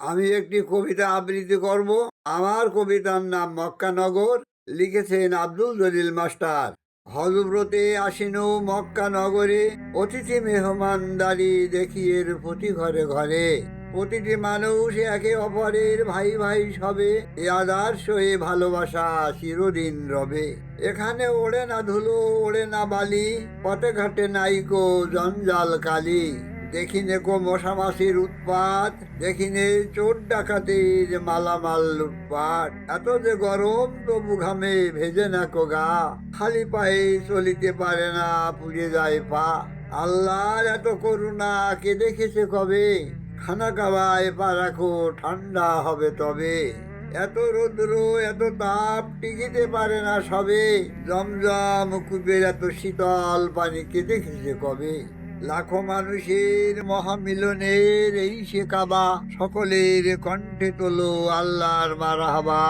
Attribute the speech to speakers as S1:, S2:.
S1: আমি একটি কবিতা আবৃত্তি করব। আমার কবিতার নাম মক্কানগর। লিখেছেন আব্দুল জলিল মাস্টার। হজব্রতে আসিনু মক্কা নগরে অতিথি মেহমানদারি দেখিয়ের প্রতি ঘরে ঘরে। প্রতিটি মানুষ একে অপরের ভাই ভাই সবে। এ আদর্শ, এ ভালোবাসা চিরদিন রবে। এখানে ওড়ে না ধুলো, ওড়ে না বালি। পথে ঘাটে নাইকো জঞ্জাল কালি দেখিনে কো মশামাছির উৎপাত, দেখিনে চোর ডাকাতির মালামাল লুটপাট। এত যে গরম, তবু ঘামে ভেজে না কো গা। খালি পায়ে চলিতে পারে না, পুড়ে যায় পা। আল্লাহর এত করুণা, কে দেখেছে কবে? খানা খাওয়ায় পা রাখো, ঠান্ডা হবে তবে। এত রৌদ্র, এত তাপ, টিকিতে পারে না সবে। জমজম কুবের এত শীতল পানি, কে দেখেছে কবে? লাখো মানুষের মহামিলনের এই শেখাবা সকলের কণ্ঠে তোলো আল্লাহর মারাহাবা।